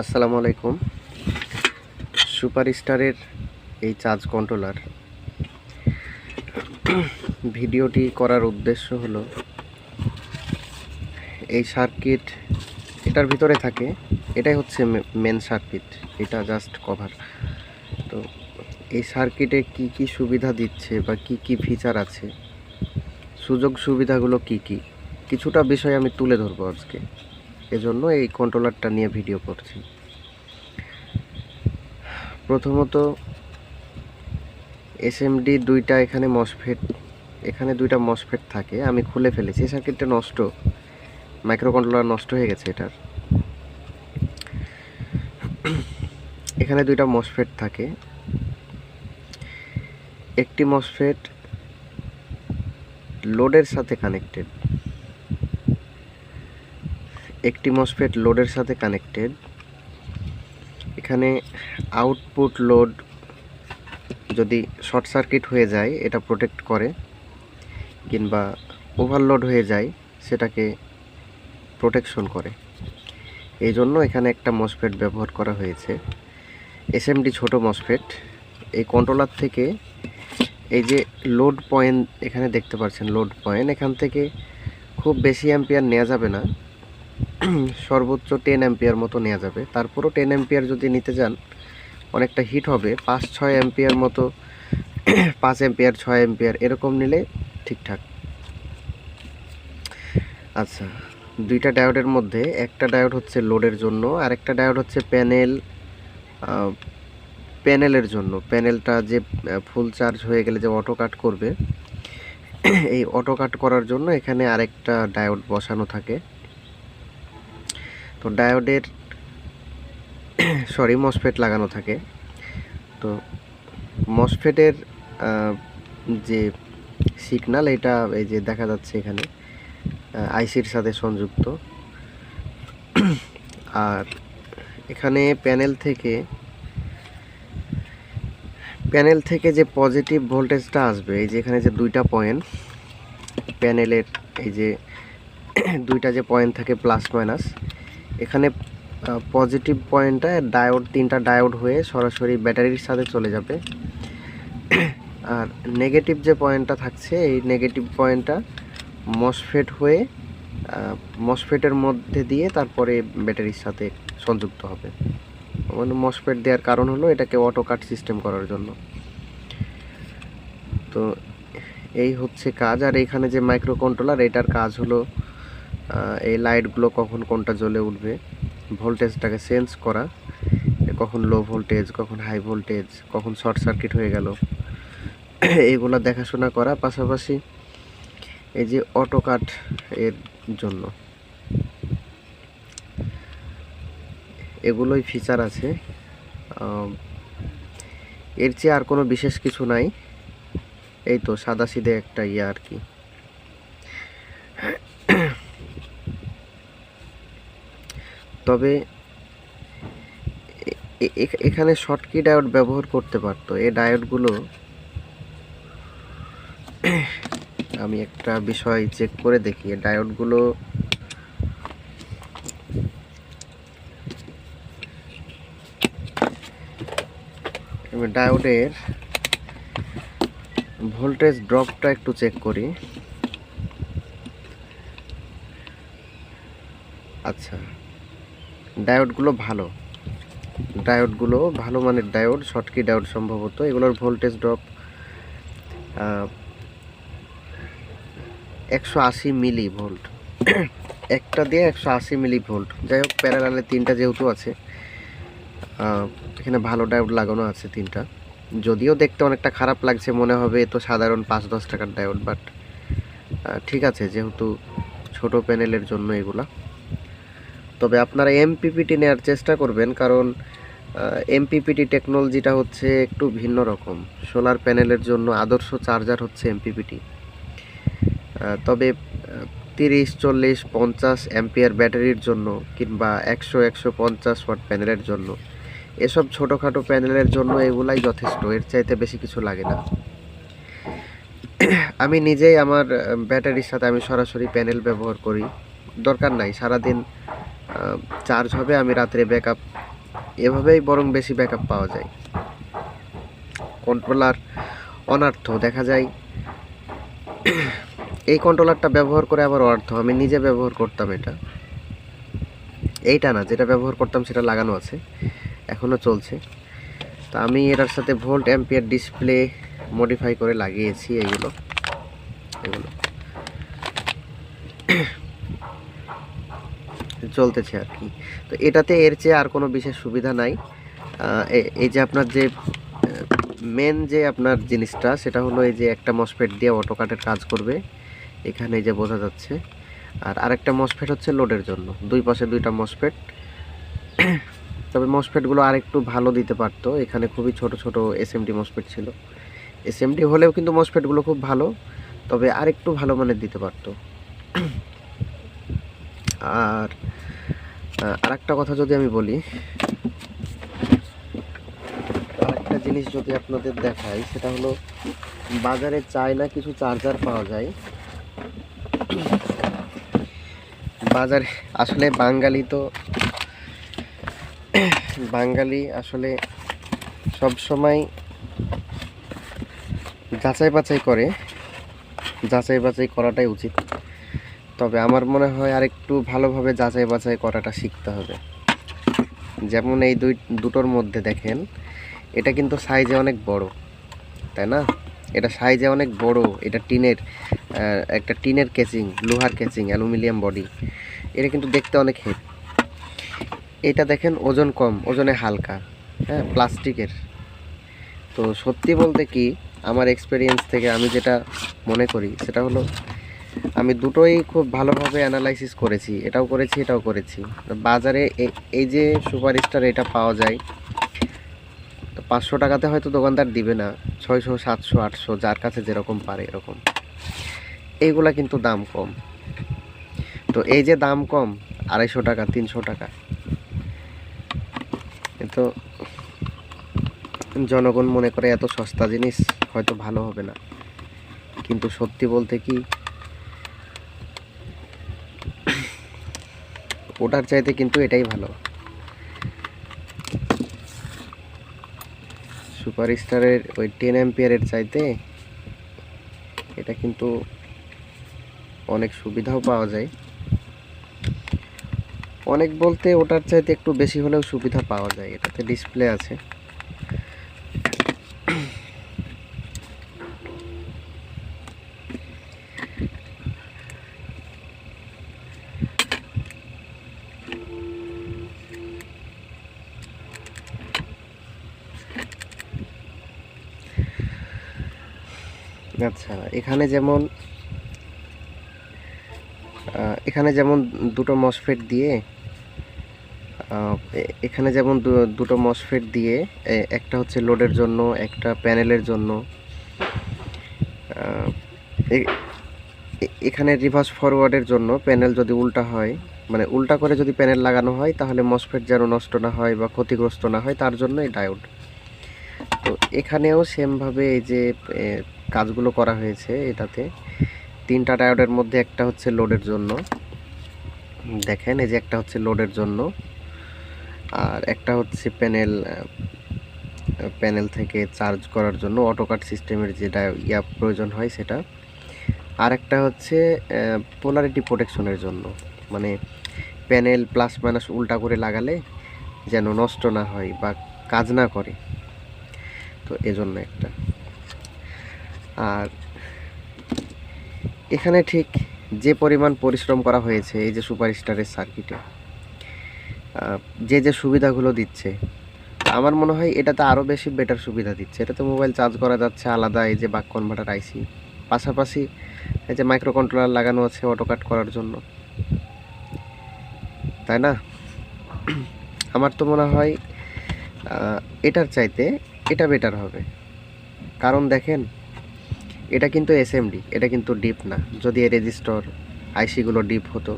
আসসালামু আলাইকুম। সুপার স্টারের এই চার্জ কন্ট্রোলার। ভিডিওটি করার উদ্দেশ্য হলো, এই সার্কিট এটার ভিতরে থাকে, এটাই হচ্ছে মেন সার্কিট এটা জাস্ট কভার তো এই সার্কিটে কি কি সুবিধা দিচ্ছে বা কি কি ফিচার আছে, সুযোগ সুবিধাগুলো কি কি, কিছুটা বিষয় আমি তুলে ধরবো আজকে। এজন্য এই কন্ট্রোলারটা নিয়ে ভিডিও করছি। প্রথমত এসএমডি দুইটা এখানে মসফেট এখানে দুইটা মসফেট থাকে, আমি খুলে ফেলেছি। সার্কিটটা নষ্ট মাইক্রো কন্ট্রোলার নষ্ট হয়ে গেছে এটার। এখানে দুইটা মসফেট থাকে। একটি মসফেট লোডের সাথে কানেক্টেড একটি মসফেট লোডের সাথে কানেক্টেড এখানে আউটপুট লোড যদি শর্ট সার্কিট হয়ে যায়, এটা প্রোটেক্ট করে কিংবা ওভারলোড হয়ে যায়, সেটাকে প্রোটেকশন করে। এই জন্য এখানে একটা মসফেট ব্যবহার করা হয়েছে। এসএমডি ছোট মসফেট এই কন্ট্রোলার থেকে এই যে লোড পয়েন্ট এখানে দেখতে পাচ্ছেন লোড পয়েন্ট এখান থেকে খুব বেশি অ্যাম্পিয়ার নেওয়া যাবে না। সর্বোচ্চ টেন অ্যাম্পিয়ার মতো নেওয়া যাবে। তারপরও টেন অ্যাম্পিয়ার যদি নিতে যান, অনেকটা হিট হবে। পাঁচ, ছয় অ্যাম্পিয়ার মতো, পাঁচ অ্যাম্পিয়ার ছয় অ্যাম্পিয়ার এরকম নিলে ঠিকঠাক। আচ্ছা দুইটা ডায়োডের মধ্যে, একটা ডায়োড হচ্ছে লোডের জন্য আর একটা ডায়োড হচ্ছে প্যানেল প্যানেলের জন্য। প্যানেলটা যে ফুল চার্জ হয়ে গেলে যে অটো কাট করবে, এই অটো কাট করার জন্য এখানে আরেকটা ডায়োড বসানো থাকে। তো ডায়োডের, সরি, মসফেট লাগানো থাকে। তো মসফেটের যে সিগনাল এটা এই যে দেখা যাচ্ছে এখানে আইসির সাথে সংযুক্ত। আর এখানে প্যানেল থেকে প্যানেল থেকে যে পজিটিভ ভোল্টেজটা আসবে, এই যে এখানে যে দুইটা পয়েন্ট প্যানেলের এই যে দুইটা যে পয়েন্ট থাকে প্লাস মাইনাস এখানে পজিটিভ পয়েন্টটা ডায়োড তিনটা ডায়োড হয়ে সরাসরি ব্যাটারির সাথে চলে যাবে। আর নেগেটিভ যে পয়েন্টটা থাকছে, এই নেগেটিভ পয়েন্টটা মসফেট হয়ে মসফেটের মধ্যে দিয়ে তারপরে ব্যাটারির সাথে সংযুক্ত হবে। মানে মসফেট দেওয়ার কারণ হলো এটাকে অটো কাট সিস্টেম করার জন্য। তো এই হচ্ছে কাজ। আর এখানে যে মাইক্রো কন্ট্রোলার এটার কাজ হলো এই লাইটগুলো কখন কোনটা জ্বলে উঠবে ভোল্টেজটাকে চেঞ্জ করা, কখন লো ভোল্টেজ কখন হাই ভোল্টেজ কখন শর্ট সার্কিট হয়ে গেল, এইগুলো দেখাশোনা করা পাশাপাশি এই যে অটো কাট এর জন্য। এগুলোই ফিচার আছে। এর চেয়ে আর কোনো বিশেষ কিছু নাই। এই তো সাদা সিধে একটা ইয়ে আর কি। তবে এখানে শর্টকি ডায়োড ব্যবহার করতে পারতো। এই ডায়োডগুলো আমি একটা বিষয় চেক করে দেখি। ডায়োডগুলো ডায়োডের ভোল্টেজ ড্রপটা একটু চেক করি। আচ্ছা। ডায়োডগুলো ভালো। ডায়োডগুলো ভালো মানের ডায়োড শর্টকি ডায়োড সম্ভবত। এগুলোর ভোল্টেজ ড্রপ একশো আশি মিলি ভোল্ট একটা দিয়ে একশো আশি মিলি ভোল্ট যাই হোক, প্যারালালে তিনটা যেহেতু আছে এখানে ভালো ডায়োড লাগানো আছে তিনটা। যদিও দেখতে অনেকটা খারাপ লাগছে, মনে হবে তো সাধারণ পাঁচ দশ টাকার ডায়োড, বাট ঠিক আছে, যেহেতু ছোট প্যানেলের জন্য এগুলা। তবে আপনারা এমপিপিটি নেওয়ার চেষ্টা করবেন, কারণ এমপিপিটি টেকনোলজিটা হচ্ছে একটু ভিন্ন রকম। সোলার প্যানেলের জন্য আদর্শ চার্জার হচ্ছে এমপিপিটি তবে তিরিশ, চল্লিশ, পঞ্চাশ অ্যাম্পিয়ার ব্যাটারির জন্য কিংবা একশো একশো পঞ্চাশ ওয়াট প্যানেলের জন্য, এসব ছোটোখাটো প্যানেলের জন্য এগুলাই যথেষ্ট, এর চাইতে বেশি কিছু লাগে না। আমি নিজেই আমার ব্যাটারির সাথে আমি সরাসরি প্যানেল ব্যবহার করি। দরকার নাই, সারাদিন চার্জ হবে, আমি রাত্রে ব্যাকআপ এভাবেই বরং বেশি ব্যাকআপ পাওয়া যায়। কন্ট্রোলার অনার্থ, দেখা যায় এই কন্ট্রোলারটা ব্যবহার করে আবার অর্থ আমি নিজে ব্যবহার করতাম এটা। এইটা না, যেটা ব্যবহার করতাম সেটা লাগানো আছে এখনও চলছে। তো আমি এটার সাথে ভোল্ট অ্যাম্পিয়ার ডিসপ্লে মডিফাই করে লাগিয়েছি এগুলো এগুলো চলতেছে আর কি। তো এটাতে এর চেয়ে আর কোনো বিশেষ সুবিধা নাই। এই যে আপনার যে মেন যে আপনার জিনিসটা, সেটা হলো এই যে একটা মসফেট দিয়ে অটোকাটের কাজ করবে। এখানে এই যে বোঝা যাচ্ছে। আর আরেকটা মসফেট হচ্ছে লোডের জন্য। দুই পাশে দুইটা মসফেট তবে মসফেটগুলো আরেকটু ভালো দিতে পারতো। এখানে খুবই ছোট ছোট এসএমডি মসফেট ছিল। এসএমডি হলেও কিন্তু মসফেটগুলো খুব ভালো। তবে আরেকটু ভালো মানের দিতে পারতো। আর আহ, আরেকটা কথা যদি আমি বলি আরেকটা জিনিস যদি আপনাদের দেখাই সেটা হলো বাজারে চায়না কিছু চার্জার পাওয়া যায়। বাজারে আসলে বাঙালি তো বাঙালি আসলে সব সময় যাচাই বাছাই করে। যাচাই বাছাই করাটাই উচিত। তবে আমার মনে হয় আর একটু ভালোভাবে যাচাই বাছাই করাটা শিখতে হবে। যেমন এই দুই, দুটোর মধ্যে দেখেন, এটা কিন্তু সাইজে অনেক বড়, তাই না? এটা সাইজে অনেক বড়, এটা টিনের একটা টিনের কেচিং লোহার কেচিং অ্যালুমিনিয়াম বডি এটা কিন্তু দেখতে অনেক হেভ এটা দেখেন ওজন কম, ওজনে হালকা হ্যাঁ প্লাস্টিকের। তো সত্যি বলতে কি, আমার এক্সপিরিয়েন্স থেকে আমি যেটা মনে করি, সেটা হলো আমি দুটোই খুব ভালোভাবে অ্যানালাইসিস করেছি, এটাও করেছি এটাও করেছি। বাজারে এই যে সুপার স্টার এটা পাওয়া যায়, তো পাঁচশো টাকাতে হয়তো দোকানদার দিবে না, ছয়শো, সাতশো, আটশো, যার কাছে যেরকম পারে এরকম। এইগুলা কিন্তু দাম কম। তো এই যে দাম কম, আড়াইশো টাকা, তিনশো টাকা। তো জনগণ মনে করে এত সস্তা জিনিস, হয়তো ভালো হবে না। কিন্তু সত্যি বলতে কি ওটার চাইতে কিন্তু এটাই ভালো। সুপার স্টারের ওই টেন অ্যাম্পিয়ারের চাইতে এটা কিন্তু অনেক সুবিধাও পাওয়া যায়। অনেক বলতে ওটার চাইতে একটু বেশি হলেও সুবিধা পাওয়া যায়। এটাতে ডিসপ্লে আছে আচ্ছা এখানে যেমন এখানে যেমন দুটো মসফেট দিয়ে এখানে যেমন দুটো মসফেট দিয়ে একটা হচ্ছে লোডের জন্য, একটা প্যানেলের জন্য এখানে রিভার্স ফরওয়ার্ডের জন্য প্যানেল যদি উল্টা হয় মানে উল্টা করে যদি প্যানেল লাগানো হয়, তাহলে মসফেট যেন নষ্ট না হয় বা ক্ষতিগ্রস্ত না হয়, তার জন্য এই ডায়োড তো এখানেও সেমভাবে এই যে কাজগুলো করা হয়েছে এটাতে। তিনটা ডায়োডের মধ্যে একটা হচ্ছে লোডের জন্য। দেখেন, এই যে একটা হচ্ছে লোডের জন্য। আর একটা হচ্ছে প্যানেল প্যানেল থেকে চার্জ করার জন্য অটোকাট সিস্টেমের যে ইয়া প্রয়োজন হয় সেটা। আর একটা হচ্ছে পোলারিটি প্রোটেকশনের জন্য। মানে প্যানেল প্লাস মাইনাস উল্টা করে লাগালে যেন নষ্ট না হয় বা কাজ না করে। তো এজন্য একটা। আর এখানে ঠিক যে পরিমাণ পরিশ্রম করা হয়েছে এই যে সুপারস্টারের সার্কিটে যে যে সুবিধাগুলো দিচ্ছে, আমার মনে হয় এটাতে আরও বেশি বেটার সুবিধা দিচ্ছে। এটাতে মোবাইল চার্জ করা যাচ্ছে আলাদা, এই যে বাক কনভার্টার আইসি পাশাপাশি এই যে মাইক্রো কন্ট্রোলার লাগানো আছে অটো কাট করার জন্য। তাই না? আমার তো মনে হয় এটার চাইতে এটা বেটার হবে। কারণ দেখেন এটা কিন্তু এসএমডি এটা কিন্তু ডিপ না। যদি এ রেজিস্টর আইসিগুলো ডিপ হতো,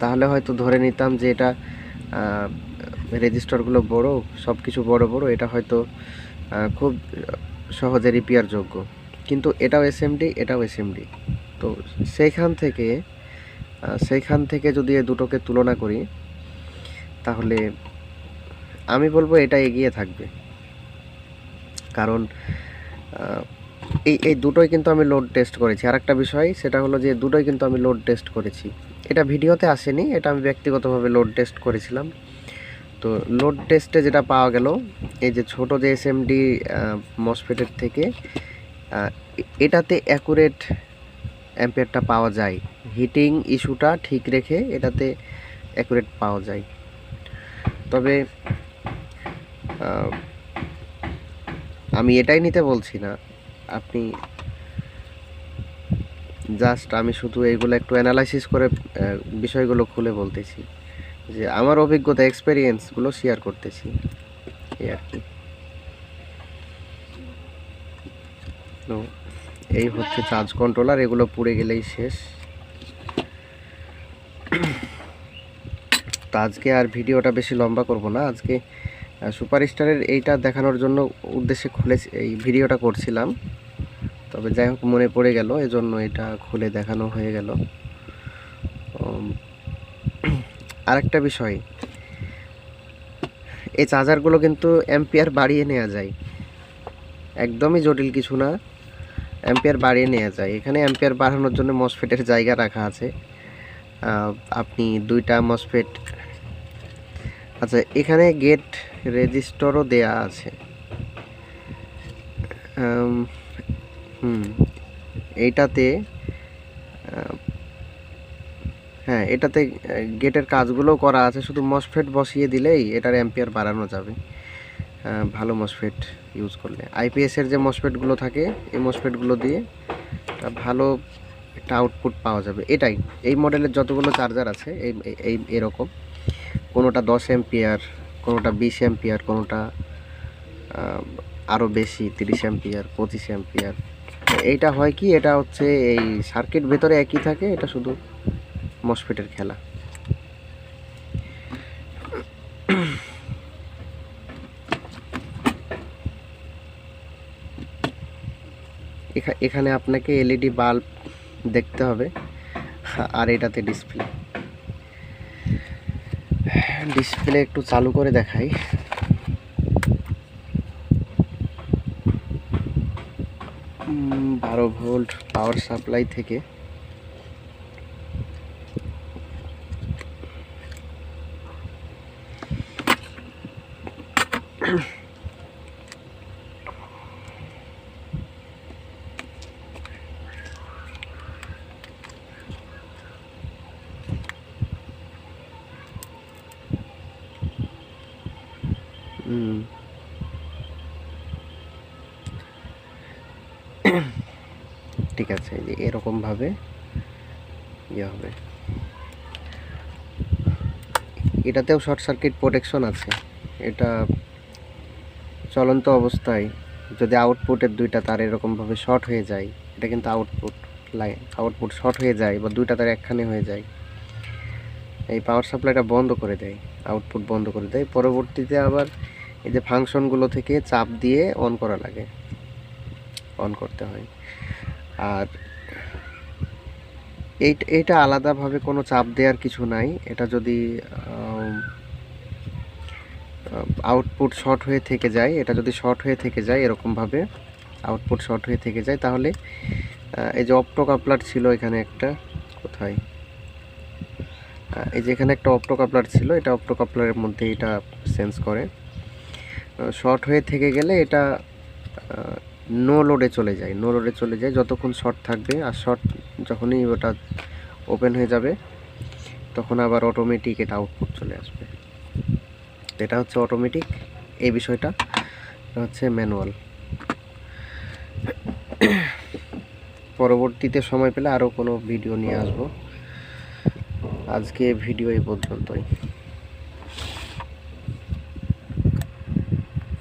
তাহলে হয়তো ধরে নিতাম যে এটা রেজিস্টরগুলো বড় সব কিছু বড় বড়, এটা হয়তো খুব সহজে রিপেয়ার যোগ্য। কিন্তু এটাও এসএমডি এটাও এসএমডি তো সেইখান থেকে সেইখান থেকে যদি এ দুটোকে তুলনা করি, তাহলে আমি বলব এটা এগিয়ে থাকবে। কারণ এই এই দুটোই কিন্তু আমি লোড টেস্ট করেছি। আর একটা বিষয়, সেটা হলো যে দুটোই কিন্তু আমি লোড টেস্ট করেছি। এটা ভিডিওতে আসেনি, এটা আমি ব্যক্তিগতভাবে লোড টেস্ট করেছিলাম। তো লোড টেস্টে যেটা পাওয়া গেল, এই যে ছোট যে এস এমডি মসফেটের থেকে এটাতে অ্যাকুরেট অ্যাম্পেয়ারটা পাওয়া যায়। হিটিং ইস্যুটা ঠিক রেখে এটাতে অ্যাকুরেট পাওয়া যায়। তবে আমি এটাই নিতে বলছি না। আপনি জাস্ট আমি শুধু এইগুলো একটু অ্যানালাইসিস করে বিষয়গুলো খুলে বলতেছি। যে আমার অভিজ্ঞতা এক্সপেরিয়েন্সগুলো শেয়ার করতেছি। এই আর কি। তো এই হচ্ছে চার্জ কন্ট্রোলার এগুলো পুড়ে গেলেই শেষ। তো আজকে আর ভিডিওটা বেশি লম্বা করব না। আজকে সুপারস্টারের এইটা দেখানোর জন্য উদ্দেশ্যে খুলে এই ভিডিওটা করছিলাম। তবে যাই হোক, মনে পড়ে গেল, এজন্য এটা খুলে দেখানো হয়ে গেল। আরেকটা বিষয়, এই চার্জারগুলো কিন্তু অ্যাম্পিয়ার বাড়িয়ে নেওয়া যায়। একদমই জটিল কিছু না, অ্যাম্পিয়ার বাড়িয়ে নেওয়া যায়। এখানে অ্যাম্পিয়ার বাড়ানোর জন্য মসফেটের জায়গা রাখা আছে। আপনি দুইটা মসফেট আচ্ছা এখানে গেট রেজিস্টরও দেয়া আছে। হুম। এইটাতে হ্যাঁ এটাতে গেটের কাজগুলো করা আছে, শুধু মসফেট বসিয়ে দিলেই এটার অ্যাম্পিয়ার বাড়ানো যাবে। ভালো মসফেট ইউজ করলে। আইপিএসের যে মসফেটগুলো থাকে, এই মসফেটগুলো দিয়ে ভালো একটা আউটপুট পাওয়া যাবে। এটাই। এই মডেলের যতগুলো চার্জার আছে, এই এই এরকম। কোনোটা দশ এম্পিয়ার কোনোটা বিশ অ্যাম্পিয়ার কোনোটা আরও বেশি, তিরিশ এম্পিয়ার পঁচিশ এম্পিয়ার এইটা হয় কি, এটা হচ্ছে এই সার্কিট ভেতরে একই থাকে, এটা শুধু মসফিটের খেলা। এখা- এখানে আপনাকে এলইডি বাল্ব দেখতে হবে, আর এটাতে ডিসপ্লে ডিসপ্লে একটু চালু করে দেখাই বারো ভোল্ট পাওয়ার সাপ্লাই থেকে হুম ঠিক আছে, যে এরকমভাবে ইয়ে হবে। এটাতেও শর্ট সার্কিট প্রোটেকশন আছে। এটা চলন্ত অবস্থায় যদি আউটপুটের দুইটা তার এরকমভাবে শর্ট হয়ে যায়, এটা কিন্তু আউটপুট লাইন আউটপুট শর্ট হয়ে যায় বা দুইটা তার একখানে হয়ে যায়, এই পাওয়ার সাপ্লাইটা বন্ধ করে দেয়, আউটপুট বন্ধ করে দেয়। পরবর্তীতে আবার এই যে ফাংশনগুলো থেকে চাপ দিয়ে অন করা লাগে অন করতে হয়। আর এই এইটা আলাদাভাবে কোনো চাপ দেওয়ার কিছু নাই। এটা যদি আউটপুট শর্ট হয়ে থেকে যায়, এটা যদি শর্ট হয়ে থেকে যায় এরকমভাবে আউটপুট শর্ট হয়ে থেকে যায়, তাহলে এই যে অপটো কাপলার ছিল এখানে একটা, কোথায়? এই যে এখানে একটা অপটো কাপলার ছিল, এটা অপটো কাপলারের মধ্যে এটা সেন্স করে। শর্ট হয়ে থেকে গেলে এটা নো লোডে চলে যায়, নো লোডে চলে যায়, যতক্ষণ শর্ট থাকবে, আর শর্ট যখনই ওটা ওপেন হয়ে যাবে, তখন আবার অটোমেটিক এটা আউটপুট চলে আসবে। এটা হচ্ছে অটোমেটিক এই বিষয়টা হচ্ছে ম্যানুয়াল পরবর্তীতে সময় পেলে আরও কোনো ভিডিও নিয়ে আসব। আজকে ভিডিও এই পর্যন্তই।